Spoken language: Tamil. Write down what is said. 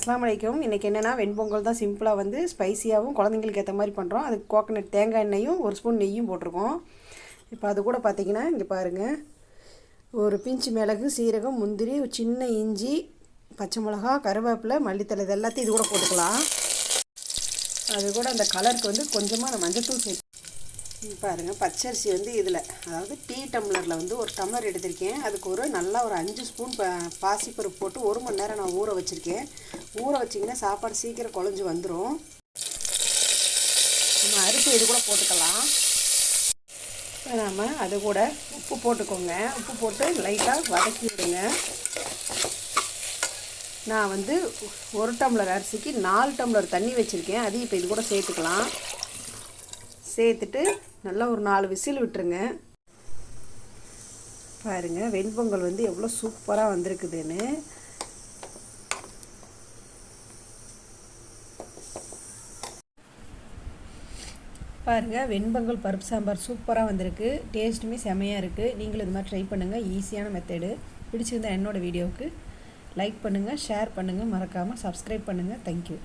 அஸ்லாம் வலைக்கும் இன்றைக்கி என்னென்னா வெண்பொங்கல் தான் சிம்பிளாக வந்து ஸ்பைசியாகவும் குழந்தைங்களுக்கு ஏற்ற மாதிரி பண்ணுறோம் அதுக்கு கோக்கனட் தேங்காய் எண்ணெயும் ஒரு ஸ்பூன் நெய்யும் போட்டிருக்கோம். இப்போ அது கூட பார்த்தீங்கன்னா இங்கே பாருங்கள் ஒரு பிஞ்சு மிளகு சீரகம் முந்திரி ஒரு சின்ன இஞ்சி பச்சை மிளகா கருவேப்பிலை மல்லித்தலை இது எல்லாத்தையும் இது கூட போட்டுக்கலாம். அது கூட அந்த கலருக்கு வந்து கொஞ்சமாக நான் மஞ்சத்தூள் சேர்த்து பாருங்கள் பச்சரிசி வந்து இதில். அதாவது டீ டம்ளரில் வந்து ஒரு டம்ளர் எடுத்திருக்கேன். அதுக்கு ஒரு நல்லா ஒரு அஞ்சு ஸ்பூன் பாசிப்பருப்பு போட்டு ஒரு மணி நேரம் நான் ஊற வச்சுருக்கேன். ஊற வச்சிங்கன்னா சாப்பாடு சீக்கிரம் குழஞ்சி வந்துடும் நம்ம அரிசி இது கூட போட்டுக்கலாம். இப்போ நாம் அது கூட உப்பு போட்டுக்கோங்க. உப்பு போட்டு லைட்டாக வதக்கி விடுங்க. நான் வந்து ஒரு டம்ளர் அரிசிக்கு நாலு டம்ளர் தண்ணி வச்சுருக்கேன். அதையும் இப்போ இது கூட சேர்த்துக்கலாம். சேர்த்துட்டு நல்லா ஒரு நாலு விசில் விட்டுருங்க. பாருங்கள் வெண்பொங்கல் வந்து எவ்வளோ சூப்பராக வந்திருக்குதுன்னு. பாருங்கள் வெண்பொங்கல் பருப்பு சாம்பார் சூப்பராக வந்திருக்கு. டேஸ்ட்டுமே செமையாக இருக்குது நீங்களும் இது மாதிரி ட்ரை பண்ணுங்கள் ஈஸியான மெத்தடு பிடிச்சிருந்தா என்னோடய வீடியோவுக்கு லைக் பண்ணுங்கள் ஷேர் பண்ணுங்கள் மறக்காமல் சப்ஸ்கிரைப் பண்ணுங்கள் தேங்க்யூ